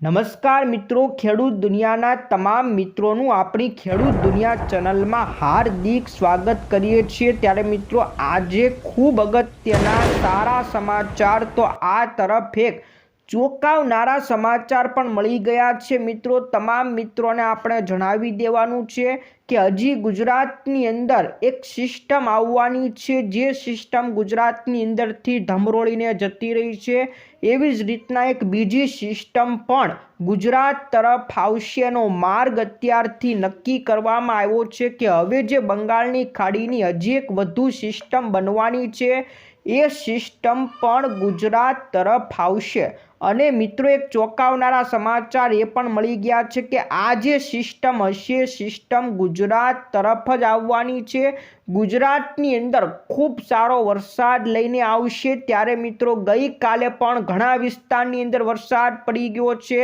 નમસ્કાર મિત્રો, ખેડૂત દુનિયાના તમામ મિત્રોનું આપણી ખેડૂત દુનિયા ચેનલમાં હાર્દિક સ્વાગત કરીએ છીએ. ત્યારે મિત્રો, આજે ખૂબ અગત્યના સારા સમાચાર તો આ તરફ એક ચોંકાવનારા સમાચાર પણ મળી ગયા છે. મિત્રો, તમામ મિત્રોને આપણે જણાવી દેવાનું છે કે હજી ગુજરાતની અંદર એક સિસ્ટમ આવવાની છે. જે સિસ્ટમ ગુજરાતની અંદરથી ધમરોળીને જતી રહી છે. એવી જ રીતના એક બીજી સિસ્ટમ પણ ગુજરાત તરફ આવશેનો માર્ગ અત્યારથી નક્કી કરવામાં આવ્યો છે કે હવે જે બંગાળની ખાડીની હજી એક વધુ સિસ્ટમ બનવાની છે, એ સિસ્ટમ પણ ગુજરાત તરફ આવશે. અને મિત્રો, એક ચોંકાવનારા સમાચાર એ પણ મળી ગયા છે કે આ જે સિસ્ટમ હશે. સિસ્ટમ ગુજરાત તરફ જ આવવાની છે. ગુજરાતની અંદર ખૂબ સારો વરસાદ લઈને આવશે. ત્યારે મિત્રો ગઈકાલે પણ ઘણા વિસ્તારની અંદર વરસાદ પડી ગયો છે.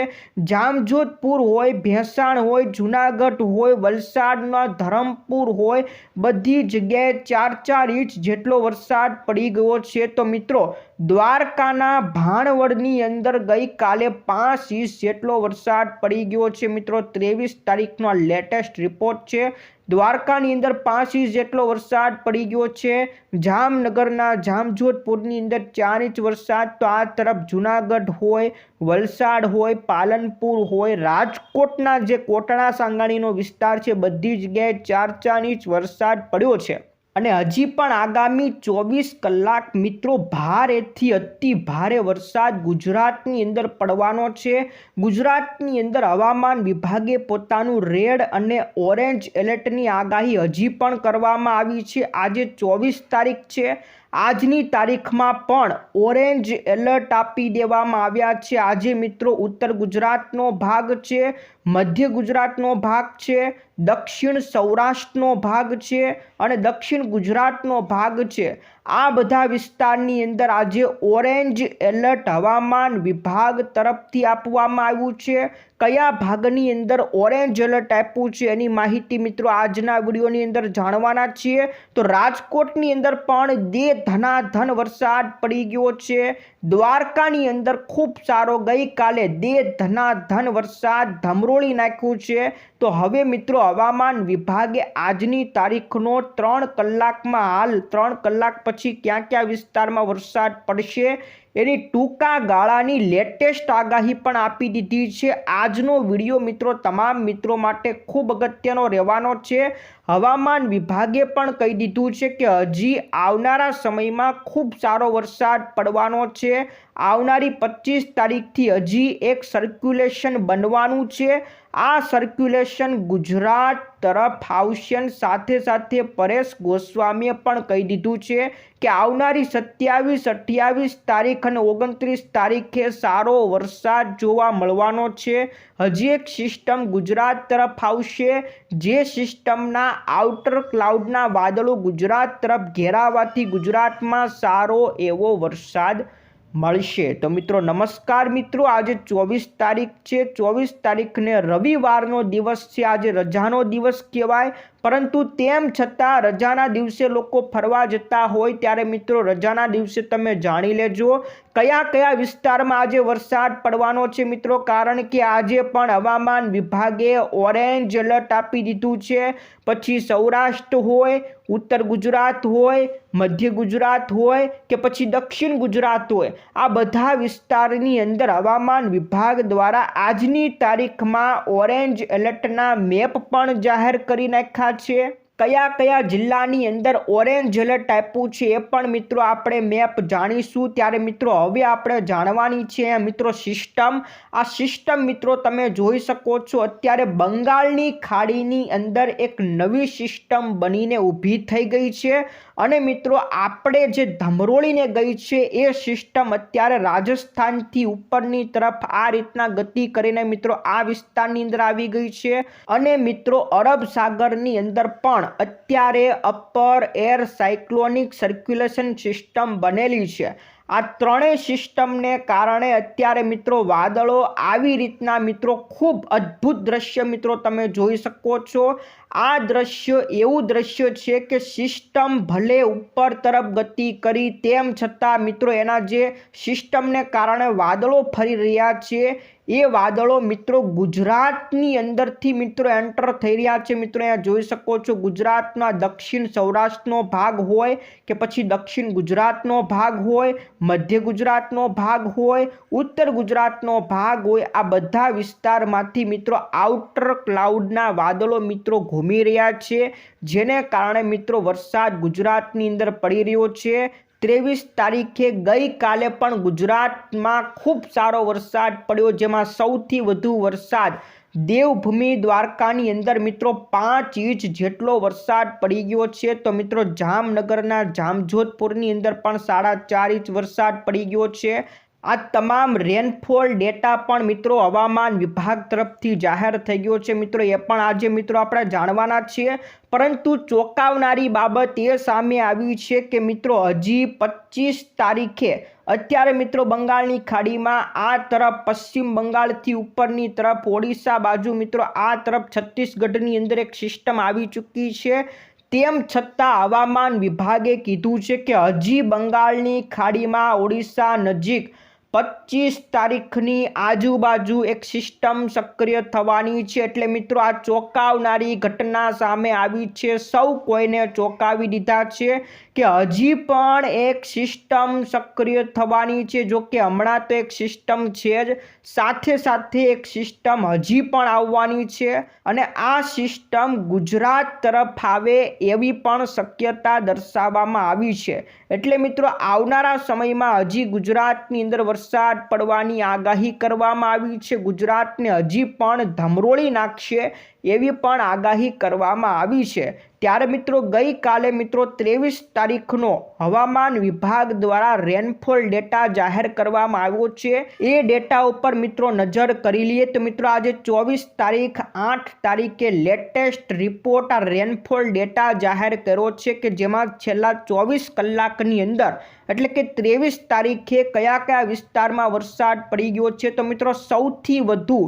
જામજોધપુર હોય, ભેંસાણ હોય, જુનાગઢ હોય, વલસાડના ધરમપુર હોય, બધી જગ્યાએ ચાર ચાર ઇંચ જેટલો વરસાદ પડી ગયો છે. તો મિત્રો દ્વારકાના ભાણવડની અંદર ગઈકાલે પાંચ ઇંચ જેટલો વરસાદ પડી ગયો છે. મિત્રો ત્રેવીસ તારીખનો લેટેસ્ટ રિપોર્ટ છે. દ્વારકાની અંદર પાંચ ઇંચ જેટલો વરસાદ પડી ગયો છે. જામનગરના જામજોધપુરની અંદર ચાર ઇંચ વરસાદ, તો આ તરફ જુનાગઢ હોય, વલસાડ હોય, પાલનપુર હોય, રાજકોટના જે કોટડા સાંગાણીનો વિસ્તાર છે, બધી જગ્યાએ ચાર ચાર ઇંચ વરસાદ પડ્યો છે. અને હજી પણ આગામી ચોવીસ કલાક મિત્રો ભારેથી અતિ ભારે વરસાદ ગુજરાતની અંદર પડવાનો છે. ગુજરાતની અંદર હવામાન વિભાગે પોતાનું રેડ અને ઓરેન્જ એલર્ટની આગાહી હજી પણ કરવામાં આવી છે. આજે ચોવીસ તારીખ છે. આજની તારીખમાં પણ ઓરેન્જ એલર્ટ આપી દેવામાં આવ્યા છે. આજે મિત્રો ઉત્તર ગુજરાતનો ભાગ છે, મધ્ય ગુજરાતનો ભાગ છે, દક્ષિણ સૌરાષ્ટ્રનો ભાગ છે અને દક્ષિણ ગુજરાતનો ભાગ છે. આ બધા વિસ્તારની અંદર આજે ઓરેન્જ એલર્ટ હવામાન વિભાગ તરફથી આપવામાં આવ્યું છે. કયા ભાગની અંદર ઓરેન્જ એલર્ટ આપ્યું છે એની માહિતી મિત્રો આજના વિડીયોની અંદર જાણવાના છીએ. તો રાજકોટની અંદર પણ દે ધનાધન વરસાદ પડી ગયો છે. દ્વારકાની અંદર ખૂબ સારો ગઈકાલે દે ધનાધન વરસાદ ધમરોળી નાખ્યું છે. તો હવે મિત્રો હવામાન વિભાગે આજની તારીખનો ત્રણ કલાકમાં હાલ ત્રણ કલાક પછી ક્યાં ક્યાં વિસ્તારમાં વરસાદ પડશે એની ટૂંકા ગાળાની લેટેસ્ટ આગાહી પણ આપી દીધી છે. આજનો વીડિયો મિત્રો તમામ મિત્રો માટે ખૂબ અગત્યનો રહેવાનો છે. હવામાન વિભાગે પણ કહી દીધું છે કે હજી આવનારા સમયમાં ખૂબ સારો વરસાદ પડવાનો છે. આવનારી પચીસ તારીખથી હજી એક સર્ક્યુલેશન બનવાનું છે. આ સર્ક્યુલેશન ગુજરાત તરફ આવશે સાથે સાથે પરેશ ગોસ્વામીએ પણ કહી દીધું છે કે આવનારી સત્યાવીસ, અઠ્યાવીસ તારીખ અને ઓગણત્રીસ તારીખે સારો વરસાદ જોવા મળવાનો છે. હજી એક સિસ્ટમ ગુજરાત તરફ આવશે. જે સિસ્ટમના આઉટર ક્લાઉડના વાદળો ગુજરાત તરફ ઘેરાવાથી ગુજરાતમાં સારો એવો વરસાદ મળશે. તો મિત્રો, નમસ્કાર મિત્રો. આજે ચોવીસ તારીખ છે. ચોવીસ તારીખને રવિવારનો દિવસ છે. આજે રજાનો દિવસ કહેવાય. પરંતુ તેમ છતાં રજાના દિવસે લોકો ફરવા જતા હોય ત્યારે મિત્રો રજાના દિવસે તમે જાણી લેજો કયા કયા વિસ્તારમાં આજે વરસાદ પડવાનો છે મિત્રો? કારણ કે આજે પણ હવામાન વિભાગે ઓરેન્જ એલર્ટ આપી દીધું છે. પછી સૌરાષ્ટ્ર હોય, ઉત્તર ગુજરાત હોય, મધ્ય ગુજરાત હોય કે પછી દક્ષિણ ગુજરાત હોય, આ બધા વિસ્તારની અંદર હવામાન વિભાગ દ્વારા આજની તારીખમાં ઓરેન્જ એલર્ટના મેપ પણ જાહેર કરી નાખ્યા છે. કયા કયા જિલ્લાની અંદર ઓરેન્જ એલર્ટ આપ્યું છે એ પણ મિત્રો આપણે મેપ જાણીશું. ત્યારે મિત્રો હવે આપણે જાણવાની છે, મિત્રો સિસ્ટમ આ સિસ્ટમ મિત્રો તમે જોઈ શકો છો, અત્યારે બંગાળની ખાડીની અંદર એક નવી સિસ્ટમ બનીને ઊભી થઈ ગઈ છે. અને મિત્રો આપણે જે ધમરોળીને ગઈ છે એ સિસ્ટમ અત્યારે રાજસ્થાનથી ઉપરની તરફ આ રીતના ગતિ કરીને મિત્રો આ વિસ્તારની અંદર આવી ગઈ છે. અને મિત્રો અરબ સાગરની અંદર પણ અત્યારે upper air cyclonic circulation system બનેલી છે. આ ત્રણેય સિસ્ટમને કારણે અત્યારે મિત્રો વાદળો આવી રીતના મિત્રો ખૂબ અદ્ભુત દ્રશ્ય મિત્રો તમે જોઈ શકો છો. આ દ્રશ્ય એવું દ્રશ્ય છે કે સિસ્ટમ ભલે ઉપર તરફ ગતિ કરી તેમ છતાં મિત્રો એના જે સિસ્ટમને કારણે વાદળો ફરી રહ્યા છે એ વાદળો મિત્રો ગુજરાતની અંદરથી મિત્રો એન્ટર થઈ રહ્યા છે. મિત્રો અહીંયા જોઈ શકો છો ગુજરાતના દક્ષિણ સૌરાષ્ટ્રનો ભાગ હોય કે પછી દક્ષિણ ગુજરાતનો ભાગ હોય, મધ્ય ગુજરાતનો ભાગ હોય, ઉત્તર ગુજરાતનો ભાગ હોય, આ બધા વિસ્તારમાંથી મિત્રો આઉટર ક્લાઉડના વાદળો મિત્રો ઘૂમી રહ્યા છે. જેને કારણે મિત્રો વરસાદ ગુજરાતની અંદર પડી રહ્યો છે. ત્રેવીસ તારીખે ગઈકાલે પણ ગુજરાતમાં ખૂબ સારો વરસાદ પડ્યો, જેમાં સૌથી વધુ વરસાદ દેવભૂમિ દ્વારકાની અંદર. મિત્રો, પાંચ ઇંચ જેટલો વરસાદ પડી ગયો છે. તો મિત્રો, જામનગરના જામજોધપુરની અંદર પણ સાડા ચાર ઇંચ વરસાદ પડી ગયો છે. આ તમામ રેનફોલ ડેટા પણ મિત્રો હવામાન વિભાગ તરફથી જાહેર થઈ ગયો છે. મિત્રો, એ પણ આજે મિત્રો આપણે જાણવાના છીએ. પરંતુ ચોંકાવનારી બાબત એ સામે આવી છે કે મિત્રો, હજી પચીસ તારીખે અત્યારે મિત્રો બંગાળની ખાડીમાં આ તરફ, પશ્ચિમ બંગાળથી ઉપરની તરફ, ઓડિશા બાજુ મિત્રો આ તરફ છત્તીસગઢની અંદર એક સિસ્ટમ આવી ચૂકી છે. તેમ છતાં હવામાન વિભાગે કીધું છે કે હજી બંગાળની ખાડીમાં ઓડિશા નજીક પચીસ તારીખની આજુબાજુ એક સિસ્ટમ સક્રિય થવાની છે. એટલે મિત્રો, આ ચોંકાવનારી ઘટના સામે આવી છે. સૌ કોઈને ચોંકાવી દીધા છે કે હજી પણ એક સિસ્ટમ સક્રિય થવાની છે. જો કે હમણાં તો એક સિસ્ટમ છે જ સાથે સાથે એક સિસ્ટમ હજી પણ આવવાની છે અને આ સિસ્ટમ ગુજરાત તરફ આવે એવી પણ શક્યતા દર્શાવવામાં આવી છે. એટલે મિત્રો, આવનારા સમયમાં હજી ગુજરાતની અંદર વરસાદ પડવાની આગાહી કરવામાં આવી છે. ગુજરાતને હજી પણ ધમરોળી નાખશે એવી પણ આગાહી કરવામાં આવી છે. ત્યારે મિત્રો, ગઈકાલે મિત્રો, ત્રેવીસ તારીખનો હવામાન વિભાગ દ્વારા રેનફોલ ડેટા જાહેર કરવામાં આવ્યો છે. એ ડેટા ઉપર મિત્રો નજર કરી લઈએ તો મિત્રો, આજે ચોવીસ તારીખ, આઠ તારીખે લેટેસ્ટ રિપોર્ટ આ રેનફોલ ડેટા જાહેર કર્યો છે કે જેમાં છેલ્લા ચોવીસ કલાકની અંદર, એટલે કે ત્રેવીસ તારીખે કયા કયા વિસ્તારમાં વરસાદ પડી ગયો છે. તો મિત્રો, સૌથી વધુ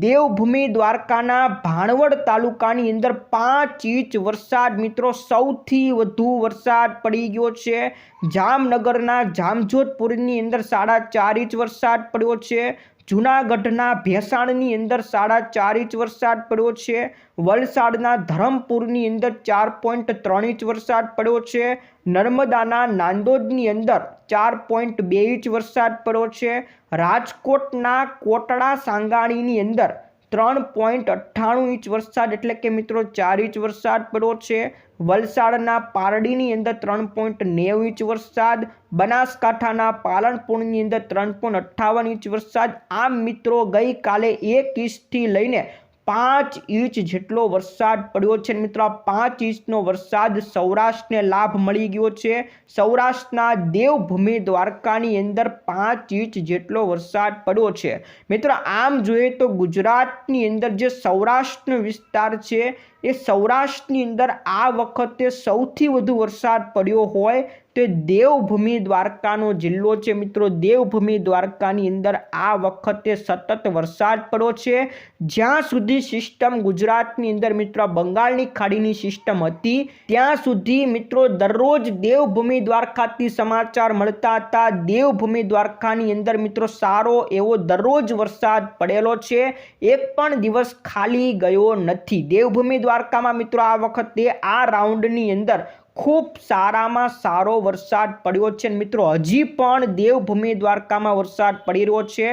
દેવભૂમિ દ્વારકાના ભાણવડ તાલુકાની અંદર પાંચ ઇંચ વરસાદ, મિત્રો, સૌથી વધુ વરસાદ પડી ગયો છે. જામનગરના જામજોધપુરની અંદર સાડા ચાર ઇંચ વરસાદ પડ્યો છે. જૂનાગઢના ભેસાણની અંદર સાડા ચાર ઇંચ વરસાદ પડ્યો છે. વલસાડના ધરમપુરની અંદર ચાર પોઈન્ટ ત્રણ ઇંચ વરસાદ પડ્યો છે. નર્મદાના નાંદોદની અંદર ચાર પોઈન્ટ બે ઇંચ વરસાદ પડ્યો છે. રાજકોટના કોટડા સાંગાણીની અંદર ત્રણ પોઈન્ટ અઠ્ઠાણું ઇંચ વરસાદ, એટલે કે મિત્રો ચાર ઇંચ વરસાદ પડ્યો છે. વલસાડના પારડીની અંદર ત્રણ પોઈન્ટ નેવું ઇંચ વરસાદ, બનાસકાંઠાના પાલનપુરની અંદર ત્રણ પોઈન્ટ અઠ્ઠાવન ઇંચ વરસાદ. આમ મિત્રો ગઈકાલે એક ઇંચથી લઈને પાંચ ઇંચ જેટલો વરસાદ પડ્યો છે. મિત્રો, પાંચ ઇંચનો વરસાદ સૌરાષ્ટ્રને લાભ મળી ગયો છે. સૌરાષ્ટ્રના દેવભૂમિ દ્વારકાની અંદર પાંચ ઇંચ જેટલો વરસાદ પડ્યો છે. મિત્રો, આમ જોઈએ તો ગુજરાતની અંદર જે સૌરાષ્ટ્રનો વિસ્તાર છે, એ સૌરાષ્ટ્રની અંદર આ વખતે સૌથી વધુ વરસાદ પડ્યો હોય તે દેવભૂમિ દ્વારકાનો જિલ્લો છે. મિત્રો, દેવભૂમિ દ્વારકાની અંદર આ વખતે સતત વરસાદ પડ્યો છે. જ્યાં સુધી સિસ્ટમ ગુજરાતની અંદર મિત્રો બંગાળની ખાડીની સિસ્ટમ હતી, ત્યાં સુધી મિત્રો, દરરોજ દેવભૂમિ દ્વારકાથી સમાચાર મળતા હતા. દેવભૂમિ દ્વારકાની અંદર મિત્રો, સારો એવો દરરોજ વરસાદ પડેલો છે. એક પણ દિવસ ખાલી ગયો નથી. દેવભૂમિ દ્વારકામાં મિત્રો, આ વખતે આ રાઉન્ડની અંદર ખૂબ સારામાં સારો વરસાદ પડ્યો છે. મિત્રો, હજી પણ દેવભૂમિ દ્વારકામાં વરસાદ પડી રહ્યો છે.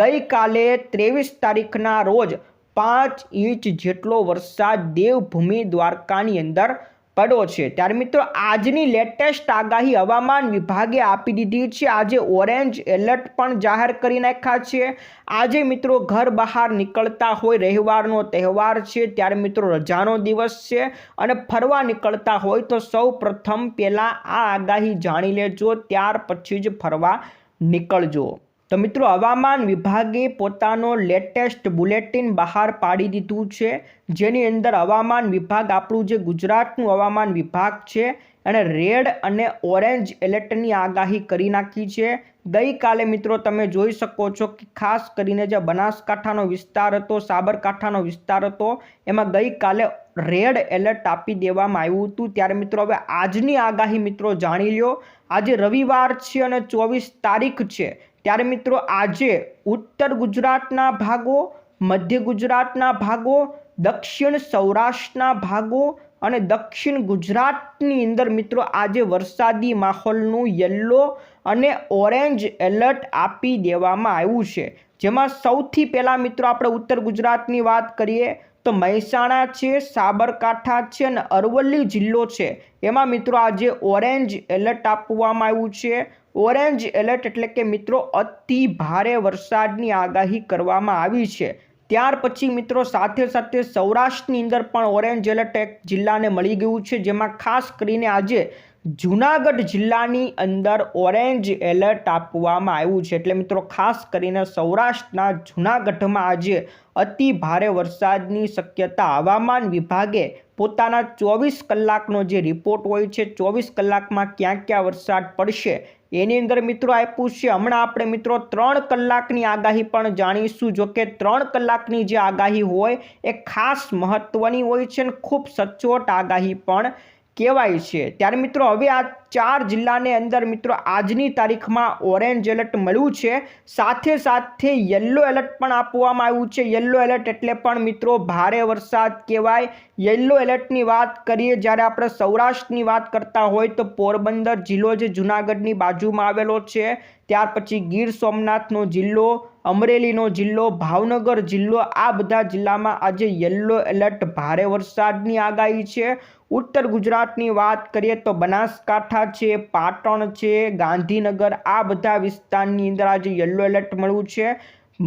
ગઈકાલે ત્રેવીસ તારીખના રોજ પાંચ ઇંચ જેટલો વરસાદ દેવભૂમિ દ્વારકાની અંદર પડ્યો છે. ત્યારે મિત્રો, આજની લેટેસ્ટ આગાહી હવામાન વિભાગે આપી દીધી છે. આજે ઓરેન્જ એલર્ટ પણ જાહેર કરી નાખ્યા છે. આજે મિત્રો, ઘર બહાર નીકળતા હોય રવિવારનો તહેવાર છે. ત્યારે મિત્રો, રજાનો દિવસ છે અને ફરવા નીકળતા હોય તો સૌ પ્રથમ પહેલાં આ આગાહી જાણી લેજો. ત્યાર પછી જ ફરવા નીકળજો. તો મિત્રો હવામાન વિભાગે પોતાનો લેટેસ્ટ બુલેટિન બહાર પાડી દીધું છે. જેની અંદર હવામાન વિભાગ આપણું જે ગુજરાતનું હવામાન વિભાગ છે એણે રેડ અને ઓરેન્જ એલર્ટની આગાહી કરી નાખી છે. ગઈકાલે મિત્રો તમે જોઈ શકો છો કે ખાસ કરીને જે બનાસકાંઠાનો વિસ્તાર હતો, સાબરકાંઠાનો વિસ્તાર હતો, એમાં ગઈકાલે રેડ એલર્ટ આપી દેવામાં આવ્યું હતું. ત્યારે મિત્રો હવે આજની આગાહી મિત્રો જાણી લ્યો. આજે રવિવાર છે અને ચોવીસ તારીખ છે. ત્યારે મિત્રો આજે ઉત્તર ગુજરાતના ભાગો, મધ્ય ગુજરાતના ભાગો, દક્ષિણ સૌરાષ્ટ્રના ભાગો અને દક્ષિણ ગુજરાતની અંદર મિત્રો આજે વરસાદી માહોલનું યલો અને ઓરેન્જ એલર્ટ આપી દેવામાં આવ્યું છે. જેમાં સૌથી પહેલાં મિત્રો આપણે ઉત્તર ગુજરાતની વાત કરીએ તો મહેસાણા છે, સાબરકાંઠા છે અને અરવલ્લી જિલ્લો છે. એમાં મિત્રો આજે ઓરેન્જ એલર્ટ આપવામાં આવ્યું છે. ઓરેન્જ એલર્ટ એટલે કે મિત્રો અતિ ભારે વરસાદની આગાહી કરવામાં આવી છે. ત્યાર પછી મિત્રો સાથે સાથે સૌરાષ્ટ્રની અંદર પણ ઓરેન્જ એલર્ટ એક જિલ્લાને મળી ગયું છે, જેમાં ખાસ કરીને આજે જુનાગઢ જિલ્લાની અંદર ઓરેન્જ એલર્ટ આપવામાં આવ્યું છે. એટલે મિત્રો, ખાસ કરીને સૌરાષ્ટ્રના જુનાગઢમાં આજે અતિ ભારે વરસાદની શક્યતા હવામાન વિભાગે પોતાના ચોવીસ કલાકનો જે રિપોર્ટ હોય છે, ચોવીસ કલાકમાં ક્યાં ક્યાં વરસાદ પડશે એની અંદર મિત્રો આપ્યું છે. હમણાં આપણે મિત્રો ત્રણ કલાકની આગાહી પણ જાણીશું. જો કે ત્રણ કલાકની જે આગાહી હોય એ ખાસ મહત્વની હોય છે અને ખૂબ સચોટ આગાહી પણ કહેવાય છે. ત્યારે મિત્રો, હવે આ ચાર જિલ્લાની અંદર મિત્રો, આજની તારીખમાં ઓરેન્જ એલર્ટ મળ્યું છે. સાથે સાથે યલો એલર્ટ પણ આપવામાં આવ્યું છે. યલો એલર્ટ એટલે પણ મિત્રો, ભારે વરસાદ કહેવાય. યલો એલર્ટની વાત કરીએ, જ્યારે આપણે સૌરાષ્ટ્રની વાત કરતા હોય, તો પોરબંદર જિલ્લો જે જુનાગઢની બાજુમાં આવેલો છે. ત્યાર પછી ગીર સોમનાથનો જિલ્લો, અમરેલીનો જિલ્લો, ભાવનગર જિલ્લો, આ બધા જિલ્લામાં આજે યલો એલર્ટ, ભારે વરસાદની આગાહી છે. ઉત્તર ગુજરાતની વાત કરીએ તો બનાસકાંઠા છે, પાટણ છે, ગાંધીનગર, આ બધા વિસ્તારની અંદર આજે યલો એલર્ટ મળ્યું છે.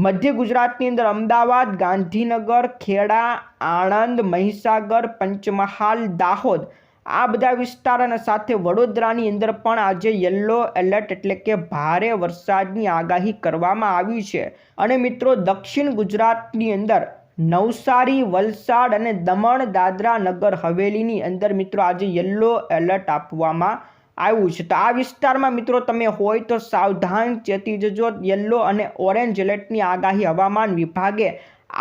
મધ્ય ગુજરાતની અંદર અમદાવાદ, ગાંધીનગર, ખેડા, આણંદ, મહીસાગર, પંચમહાલ, દાહોદ આ બધા વિસ્તાર અને સાથે વડોદરાની અંદર પણ આજે યલો એલર્ટ એટલે કે ભારે વરસાદની આગાહી કરવામાં આવી છે. અને મિત્રો દક્ષિણ ગુજરાતની અંદર નવસારી, વલસાડ અને દમણ દાદરા નગર હવેલીની અંદર મિત્રો આજે યલો એલર્ટ આપવામાં આવ્યું છે. તો આ વિસ્તારમાં મિત્રો તમે હોય તો સાવધાન ચેતી જજો. યલો અને ઓરેન્જ એલર્ટની આગાહી હવામાન વિભાગે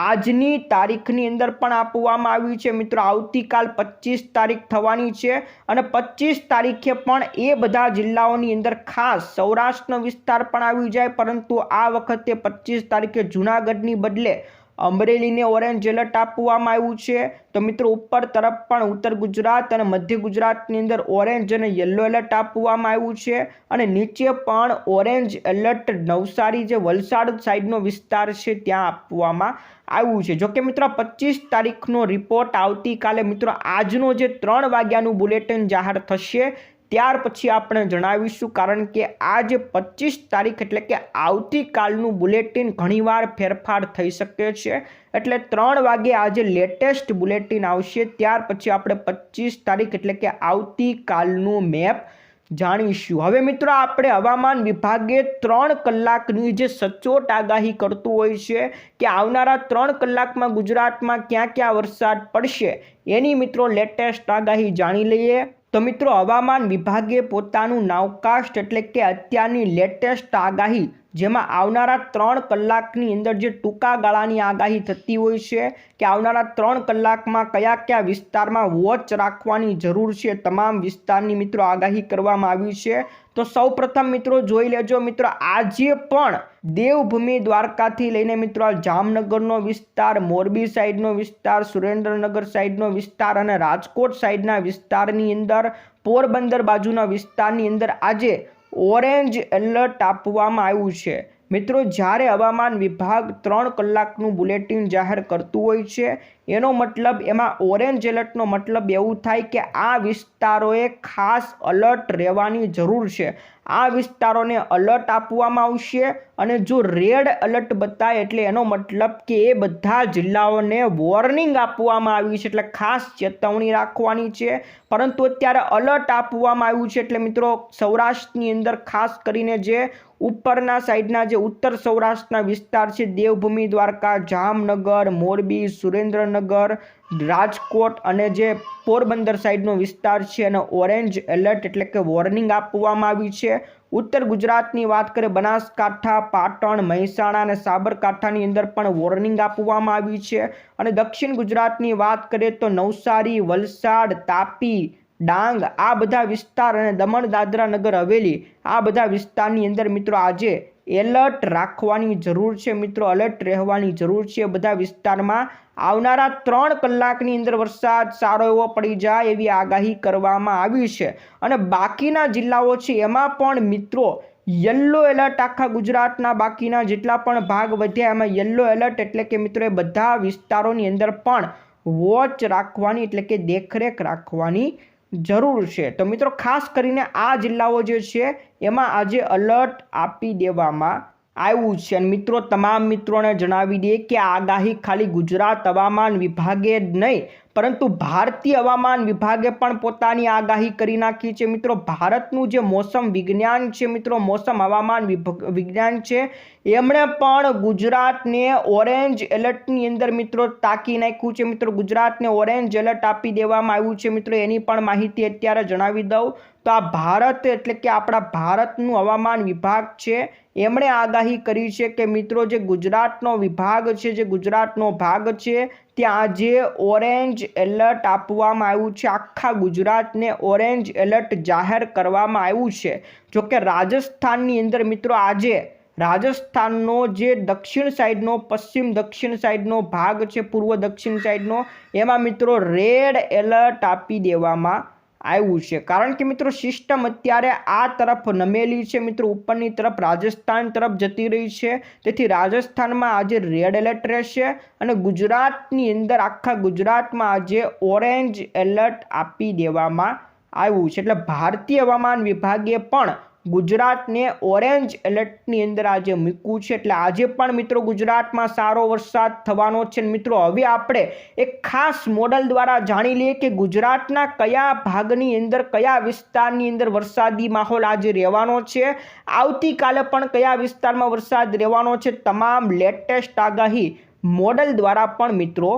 આજની તારીખની અંદર પણ આપવામાં આવ્યું છે. મિત્રો આવતીકાલ પચીસ તારીખ થવાની છે અને પચીસ તારીખે પણ એ બધા જિલ્લાઓની અંદર ખાસ સૌરાષ્ટ્રનો વિસ્તાર પણ આવી જાય. પરંતુ આ વખતે પચીસ તારીખે જૂનાગઢની બદલે અમરેલીને ઓરેન્જ એલર્ટ આપવામાં આવ્યું છે. તો મિત્રો, ઉપર તરફ પણ ઉત્તર ગુજરાત અને મધ્ય ગુજરાતની અંદર ઓરેન્જ અને યલો એલર્ટ આપવામાં આવ્યું છે અને નીચે પણ ઓરેન્જ એલર્ટ નવસારી જે વલસાડ સાઈડનો વિસ્તાર છે ત્યાં આપવામાં આવ્યું છે. જોકે મિત્રો, પચીસ તારીખનો રિપોર્ટ આવતીકાલે મિત્રો આજનો જે ત્રણ વાગ્યાનું બુલેટિન જાહેર થશે ત્યાર પછી આપણે જણાવીશું, કારણ કે આજે પચીસ તારીખ એટલે કે આવતીકાલનું બુલેટિન ઘણીવાર ફેરફાર થઈ શકે છે. એટલે ત્રણ વાગે આજે લેટેસ્ટ બુલેટિન આવશે. ત્યાર પછી આપણે પચીસ તારીખ એટલે કે આવતીકાલનું મેપ જાણીશું. હવે મિત્રો, આપણે હવામાન વિભાગે ત્રણ કલાકની જે સચોટ આગાહી કરતું હોય છે કે આવનારા ત્રણ કલાકમાં ગુજરાતમાં ક્યાં ક્યાં વરસાદ પડશે, એની મિત્રો લેટેસ્ટ આગાહી જાણી લઈએ. તો મિત્રો હવામાન વિભાગે પોતાનું નાવકાસ્ટ એટલે કે અત્યારની લેટેસ્ટ આગાહી જેમાં આવનારા ત્રણ કલાકની અંદર જે ટૂંકા ગાળાની આગાહી થતી હોય છે કે આવનારા ત્રણ કલાકમાં કયા કયા વિસ્તારમાં વોચ રાખવાની જરૂર છે તમામ વિસ્તારની મિત્રો આગાહી કરવામાં આવી છે. તો સૌપ્રથમ મિત્રો જોઈ લેજો મિત્રો, આજે પણ દેવભૂમિ દ્વારકાથી લઈને મિત્રો જામનગરનો વિસ્તાર, મોરબી સાઈડનો વિસ્તાર, સુરેન્દ્રનગર સાઈડનો વિસ્તાર અને રાજકોટ સાઈડના વિસ્તારની અંદર, પોરબંદર બાજુના વિસ્તારની અંદર આજે ઓરેન્જ એલર્ટ આપવામાં આવ્યું છે. મિત્રો, જ્યારે હવામાન વિભાગ ત્રણ કલાકનું બુલેટિન જાહેર કરતું હોય છે, એનો મતલબ એમાં ઓરેન્જ એલર્ટનો મતલબ એવું થાય કે આ વિસ્તારોએ ખાસ અલર્ટ રહેવાની જરૂર છે. આ વિસ્તારોને અલર્ટ આપવામાં આવશે અને જો રેડ અલર્ટ બતાય એટલે એનો મતલબ કે એ બધા જિલ્લાઓને વોર્નિંગ આપવામાં આવી છે એટલે ખાસ ચેતવણી રાખવાની છે. પરંતુ અત્યારે અલર્ટ આપવામાં આવ્યું છે એટલે મિત્રો સૌરાષ્ટ્રની અંદર ખાસ કરીને જે ઉપરના સાઈડના જે ઉત્તર સૌરાષ્ટ્રના વિસ્તાર છે દેવભૂમિ દ્વારકા, જામનગર, મોરબી, સુરેન્દ્રનગર રાજકોટ અને જે પોરબંદર સાઈડનો વિસ્તાર છે અને ઓરેન્જ એલર્ટ એટલે કે વોર્નિંગ આપવામાં આવી છે. ઉત્તર ગુજરાતની વાત કરીએ, બનાસકાંઠા, પાટણ, મહેસાણા અને સાબરકાંઠાની અંદર પણ વોર્નિંગ આપવામાં આવી છે. અને દક્ષિણ ગુજરાતની વાત કરીએ તો નવસારી, વલસાડ, તાપી, ડાંગ આ બધા વિસ્તાર અને દમણ, દાદરા નગર, હવેલી આ બધા વિસ્તારની અંદર મિત્રો આજે એલર્ટ રાખવાની જરૂર છે. મિત્રો, એલર્ટ રહેવાની જરૂર છે બધા વિસ્તારમાં. આવનારા ત્રણ કલાકની અંદર વરસાદ સારો એવો પડી જાય એવી આગાહી કરવામાં આવી છે. અને બાકીના જિલ્લાઓ છે, એમાં પણ મિત્રો યલો એલર્ટ આખા ગુજરાતના બાકીના જેટલા પણ ભાગ વધ્યા, એમાં યલો એલર્ટ એટલે કે મિત્રો એ બધા વિસ્તારોની અંદર પણ વોચ રાખવાની એટલે કે દેખરેખ રાખવાની જરૂર છે. તો મિત્રો ખાસ કરીને આ જિલ્લાઓ જે છે, એમાં આજે અલર્ટ આપી દેવામાં આવ્યું છે. અને મિત્રો, તમામ મિત્રોને જણાવી દઈએ કે આગાહી ખાલી ગુજરાત હવામાન વિભાગે જ નહીં, પરંતુ ભારતીય હવામાન વિભાગે પણ પોતાની આગાહી કરી નાખી છે. મિત્રો, ભારતનું જે મોસમ વિજ્ઞાન છે, મિત્રો, મોસમ હવામાન વિજ્ઞાન છે, એમણે પણ ગુજરાતને ઓરેન્જ એલર્ટની અંદર, મિત્રો, તાકી નાખ્યું છે. મિત્રો, ગુજરાતને ઓરેન્જ એલર્ટ આપી દેવામાં આવ્યું છે. મિત્રો, એની પણ માહિતી અત્યારે જણાવી દઉં. તો આ ભારત એટલે કે આપણા ભારતનું હવામાન વિભાગ છે. એમણે આગાહી કરી છે કે મિત્રો, જે ગુજરાતનો વિભાગ છે, જે ગુજરાતનો ભાગ છે, ત્યાં આજે ઓરેન્જ એલર્ટ આપવામાં આવ્યું છે, આખા ગુજરાતને ઓરેન્જ એલર્ટ જાહેર કરવામાં આવ્યું છે. જો કે રાજસ્થાનની અંદર મિત્રો આજે રાજસ્થાનનો જે દક્ષિણ સાઈડનો, પશ્ચિમ દક્ષિણ સાઈડનો ભાગ છે, પૂર્વ દક્ષિણ સાઈડનો, એમાં મિત્રો રેડ એલર્ટ આપી દેવામાં આવ્યું છે. કારણ કે મિત્રો સિસ્ટમ અત્યારે આ તરફ નમેલી છે. મિત્રો, ઉપરની તરફ રાજસ્થાન તરફ જતી રહી છે. તેથી રાજસ્થાનમાં આજે રેડ એલર્ટ રહેશે અને ગુજરાતની અંદર, આખા ગુજરાતમાં આજે ઓરેન્જ એલર્ટ આપી દેવામાં આવ્યું છે. એટલે ભારતીય હવામાન વિભાગે પણ ગુજરાતને ઓરેન્જ એલર્ટની અંદર આજે મૂક્યું છે. એટલે આજે પણ મિત્રો ગુજરાતમાં સારો વરસાદ થવાનો છે. મિત્રો, હવે આપણે એક ખાસ મોડલ દ્વારા જાણી લઈએ કે ગુજરાતના કયા ભાગની અંદર, કયા વિસ્તારની અંદર વરસાદી માહોલ આજે રહેવાનો છે. આવતીકાલે પણ કયા વિસ્તારમાં વરસાદ રહેવાનો છે. તમામ લેટેસ્ટ આગાહી મોડલ દ્વારા પણ મિત્રો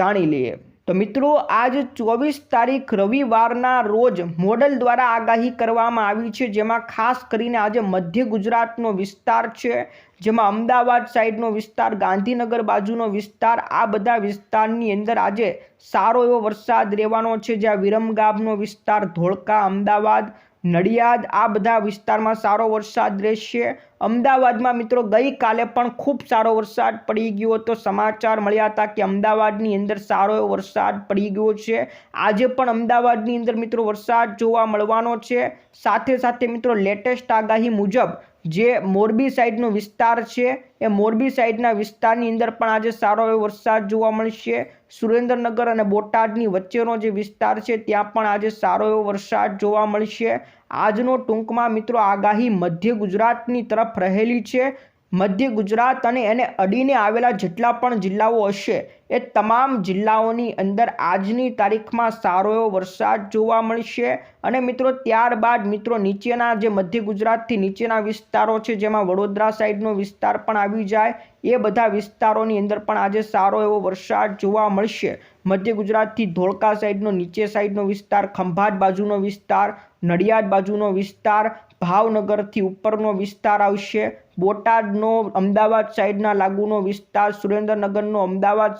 જાણી લઈએ. તો મિત્રો, આજ ચોવીસ તારીખ રવિવારના રોજ મોડલ દ્વારા આગાહી કરવામાં આવી છે, જેમાં ખાસ કરીને આજે મધ્ય ગુજરાતનો વિસ્તાર છે, જેમાં અમદાવાદ સાઈડનો વિસ્તાર, ગાંધીનગર બાજુનો વિસ્તાર, આ બધા વિસ્તારની અંદર આજે સારો એવો વરસાદ રહેવાનો છે. જ્યાં વિરમગામનો વિસ્તાર, ધોળકા, અમદાવાદ નડિયાદ, આ બધા વિસ્તારમાં સારો વરસાદ રહેશે. અમદાવાદમાં મિત્રો ગઈકાલે પણ ખૂબ સારો વરસાદ પડી ગયો હતો. સમાચાર મળ્યા હતા કે અમદાવાદની અંદર સારો વરસાદ પડી ગયો છે. આજે પણ અમદાવાદની અંદર મિત્રો વરસાદ જોવા મળવાનો છે. સાથે સાથે મિત્રો લેટેસ્ટ આગાહી મુજબ જે મોરબી સાઈડનો વિસ્તાર છે, એ મોરબી સાઈડના વિસ્તારની અંદર પણ આજે સારો એવો વરસાદ જોવા મળશે. સુરેન્દ્રનગર અને બોટાદની વચ્ચેનો જે વિસ્તાર છે, ત્યાં પણ આજે સારો એવો વરસાદ જોવા મળશે. આજનો ટૂંકમાં મિત્રો આગાહી મધ્ય ગુજરાતની તરફ રહેલી છે. મધ્ય ગુજરાત અને એને અડીને આવેલા જેટલા પણ જિલ્લાઓ હશે, એ તમામ જિલ્લાઓની અંદર આજની તારીખમાં સારો એવો વરસાદ જોવા મળશે. અને મિત્રો, ત્યારબાદ મિત્રો, નીચેના જે મધ્ય ગુજરાતથી નીચેના વિસ્તારો છે, જેમાં વડોદરા સાઈડનો વિસ્તાર પણ આવી જાય, એ બધા વિસ્તારોની અંદર પણ આજે સારો એવો વરસાદ જોવા મળશે. મધ્ય ગુજરાતથી ધોળકા સાઈડનો, નીચે સાઈડનો વિસ્તાર, ખંભાત બાજુનો વિસ્તાર, નડિયાદ બાજુનો વિસ્તાર, ભાવનગરથી ઉપરનો વિસ્તાર આવશે. બોટાદનો, અમદાવાદ સાઈડના લાગુનો વિસ્તાર, સુરેન્દ્રનગરનો, અમદાવાદ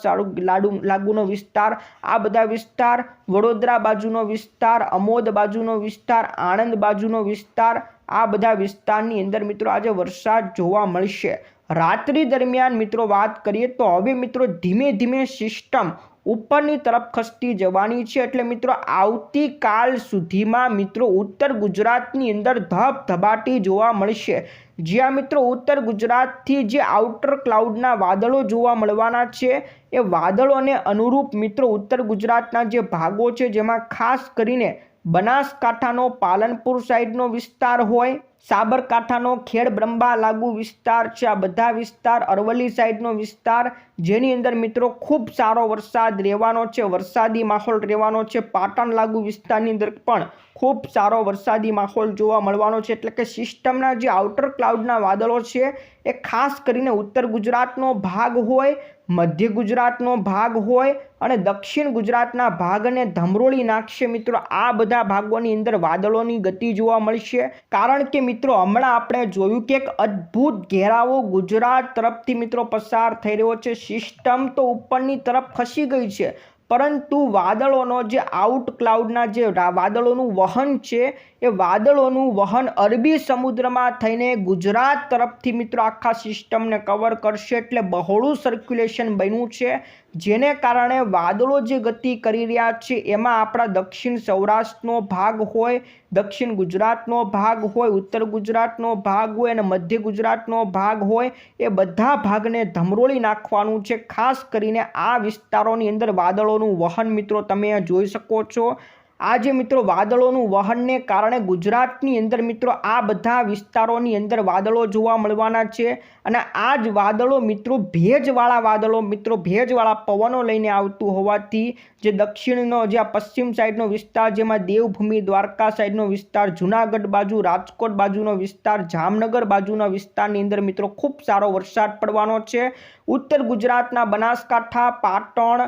લાડુ, લાગુનો વિસ્તાર, આ બધા વિસ્તાર, વડોદરા બાજુનો વિસ્તાર, અમોદ બાજુનો વિસ્તાર, આણંદ બાજુનો વિસ્તાર, આ બધા વિસ્તારની અંદર મિત્રો આજે વરસાદ જોવા મળશે. રાત્રિ દરમિયાન મિત્રો વાત કરીએ તો હવે મિત્રો ધીમે ધીમે સિસ્ટમ ઉપરની તરફ ખસતી જવાની છે. એટલે મિત્રો, આવતીકાલ સુધીમાં મિત્રો, ઉત્તર ગુજરાતની અંદર ધબધબાટી જોવા મળશે. જ્યાં મિત્રો, ઉત્તર ગુજરાતથી જે આઉટર ક્લાઉડના વાદળો જોવા મળવાના છે, એ વાદળોને અનુરૂપ મિત્રો, ઉત્તર ગુજરાતના જે ભાગો છે, જેમાં ખાસ કરીને બનાસકાંઠાનો પાલનપુર સાઈડનો વિસ્તાર હોય સાબરકાંઠાનો ખેડ બ્રંબા લાગુ વિસ્તાર છે. આ બધા વિસ્તાર અરવલ્લી સાઈડનો વિસ્તાર, જેની અંદર મિત્રો ખૂબ સારો વરસાદ રહેવાનો છે. વરસાદી માહોલ રહેવાનો છે. પાટણ લાગુ વિસ્તારની અંદર પણ ખૂબ સારો વરસાદી માહોલ જોવા મળવાનો છે. એટલે કે સિસ્ટમના જે આઉટર ક્લાઉડના વાદળો છે, એ ખાસ કરીને ઉત્તર ગુજરાતનો ભાગ હોય મધ્ય ગુજરાતનો ભાગ હોય અને દક્ષિણ ગુજરાતના ભાગને ધમરોળી નાખશે. મિત્રો, આ બધા ભાગોની અંદર વાદળોની ગતિ જોવા મળશે. કારણ કે મિત્રો, હમણાં આપણે જોયું કે એક અદ્ભુત ઘેરાવો ગુજરાત તરફથી મિત્રો પસાર થઈ રહ્યો છે. સિસ્ટમ તો ઉપરની તરફ ખસી ગઈ છે. પરંતુ વાદળોનો જે આઉટ ક્લાઉડના જે વાદળોનું વહન છે, એ વાદળોનું વહન અરબી સમુદ્રમાં થઈને ગુજરાત તરફથી મિત્રો આખા સિસ્ટમને કવર કરશે એટલે બહોળું સર્ક્યુલેશન બન્યું છે. જેને કારણે વાદળો જે ગતિ કરી રહ્યા છે, એમાં આપણા દક્ષિણ સૌરાષ્ટ્રનો ભાગ હોય, દક્ષિણ ગુજરાતનો ભાગ હોય, ઉત્તર ગુજરાતનો ભાગ હોય અને મધ્ય ગુજરાતનો ભાગ હોય, એ બધા ભાગને ધમરોળી નાખવાનું છે. ખાસ કરીને આ વિસ્તારોની અંદર વાદળોનું વહન મિત્રો તમે જોઈ શકો છો. આ જે મિત્રો વાદળોનું વહનને કારણે ગુજરાતની અંદર મિત્રો આ બધા વિસ્તારોની અંદર વાદળો જોવા મળવાના છે અને આ જ વાદળો મિત્રો ભેજવાળા વાદળો, મિત્રો ભેજવાળા પવનો લઈને આવતું હોવાથી જે દક્ષિણનો, જે પશ્ચિમ સાઈડનો વિસ્તાર, જેમાં દેવભૂમિ, દ્વારકા સાઈડનો વિસ્તાર, જુનાગઢ બાજુ, રાજકોટ બાજુનો વિસ્તાર, જામનગર બાજુના વિસ્તારની અંદર મિત્રો ખૂબ સારો વરસાદ પડવાનો છે. ઉત્તર ગુજરાતના બનાસકાંઠા, પાટણ,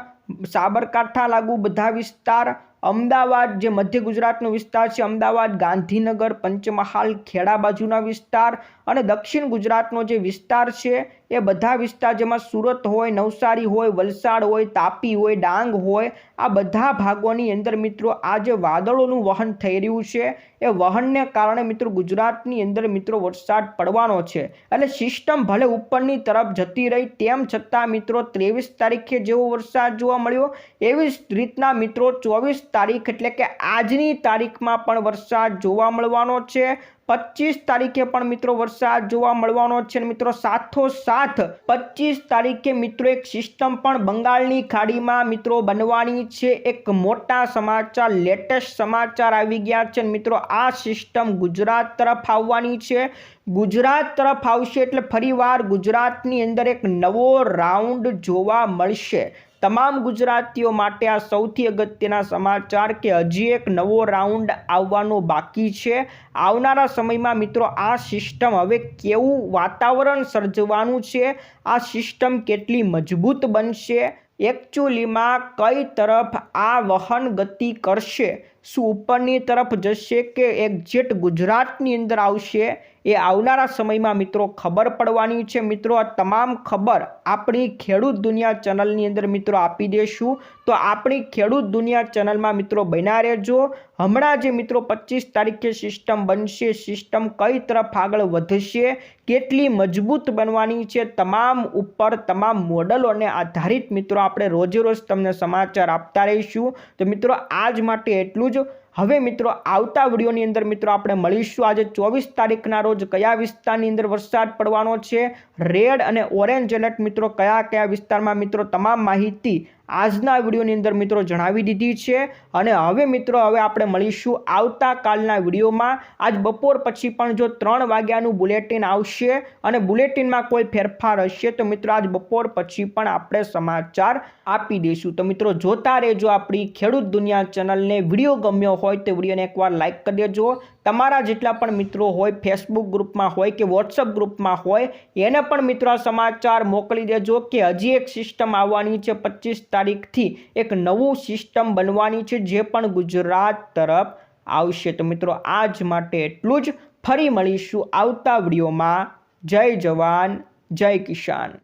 સાબરકાંઠા લાગુ બધા વિસ્તાર અમદાવાદ જે મધ્ય ગુજરાતનો વિસ્તાર છે, અમદાવાદ, ગાંધીનગર, પંચમહાલ, ખેડા બાજુના વિસ્તાર અને દક્ષિણ ગુજરાતનો જે વિસ્તાર છે, એ બધા વિસ્તાર જેમાં સુરત હોય, નવસારી હોય, વલસાડ હોય, તાપી હોય, ડાંગ હોય, આ બધા ભાગોની અંદર મિત્રો આ જે વાદળોનું વહન થઈ રહ્યું છે, એ વહનને કારણે મિત્રો ગુજરાતની અંદર મિત્રો વરસાદ પડવાનો છે. એટલે સિસ્ટમ ભલે ઉપરની તરફ જતી રહી, તેમ છતાં મિત્રો ત્રેવીસ તારીખે જેવો વરસાદ જોવા મળ્યો, એવી જ રીતના મિત્રો ચોવીસ તારીખ એટલે કે આજની તારીખમાં પણ વરસાદ જોવા મળવાનો છે. પચીસ તારીખે પણ મિત્રો વરસાદ જોવા મળવાનો છે મિત્રો સાથોસાથ પચીસ તારીખે મિત્રો એક સિસ્ટમ પણ બંગાળની ખાડીમાં મિત્રો બનવાની છે. એક મોટા સમાચાર લેટેસ્ટ સમાચાર આવી ગયા છે મિત્રો આ સિસ્ટમ ગુજરાત તરફ આવવાની છે. ગુજરાત તરફ આવશે એટલે ફરીવાર ગુજરાતની અંદર એક નવો રાઉન્ડ જોવા મળશે. તમામ ગુજરાતીઓ માટે આ સૌથી અગત્યના સમાચાર કે હજી એક નવો રાઉન્ડ આવવાનો બાકી છે. આવનારા સમયમાં મિત્રો આ સિસ્ટમ હવે કેવું વાતાવરણ સર્જવાનું છે? આ સિસ્ટમ કેટલી મજબૂત બનશે? એકચ્યુઅલીમાં કઈ તરફ આ વહન ગતિ કરશે? શું ઉપરની તરફ જશે કે એક્ઝેટ ગુજરાતની અંદર આવશે? એ આવનારા સમયમાં મિત્રો ખબર પડવાની છે. મિત્રો, આ તમામ ખબર આપણી ખેડૂત દુનિયા ચેનલની અંદર મિત્રો આપી દેશું. તો આપણી ખેડૂત દુનિયા ચેનલમાં મિત્રો બન્યા રહેજો. હમણાં જે મિત્રો પચીસ તારીખે સિસ્ટમ બનશે. સિસ્ટમ કઈ તરફ આગળ વધશે? કેટલી મજબૂત બનવાની છે? તમામ ઉપર તમામ મોડલોને આધારિત મિત્રો આપણે રોજે રોજ તમને સમાચાર આપતા રહીશું. તો મિત્રો આજ માટે એટલું જ. હવે મિત્રો આવતા વિડીયોની અંદર મિત્રો આપણે મળીશું. આજે ચોવીસ તારીખના રોજ કયા વિસ્તારની અંદર વરસાદ પડવાનો છે? રેડ અને ઓરેન્જ એલર્ટ મિત્રો કયા કયા વિસ્તારમાં મિત્રો તમામ માહિતી આજના વિડીયોની અંદર મિત્રો જણાવી દીધી છે. અને હવે મિત્રો હવે આપણે મળીશું આવતાકાલના વિડીયોમાં. આજ બપોર પછી પણ જો ત્રણ વાગ્યાનું બુલેટિન આવશે અને બુલેટિનમાં કોઈ ફેરફાર હશે તો મિત્રો આજ બપોર પછી પણ આપણે સમાચાર આપી દઈશું. તો મિત્રો જોતા રહેજો આપણી ખેડૂત દુનિયા ચેનલને. વીડિયો ગમ્યો હોય તો વિડીયોને એકવાર લાઇક કરી દેજો. તમારા જેટલા પણ મિત્રો હોય ફેસબુક ગ્રુપમાં હોય કે વોટ્સઅપ ગ્રુપમાં હોય, એને પણ મિત્રો સમાચાર મોકલી દેજો કે હજી એક સિસ્ટમ આવવાની છે પચીસ તારીખથી. એક નવું સિસ્ટમ બનવાની છે જે પણ ગુજરાત તરફ આવશે. તો મિત્રો આજ માટે એટલું જ. ફરી મળીશું આવતા વિડીયોમાં. જય જવાન, જય કિસાન.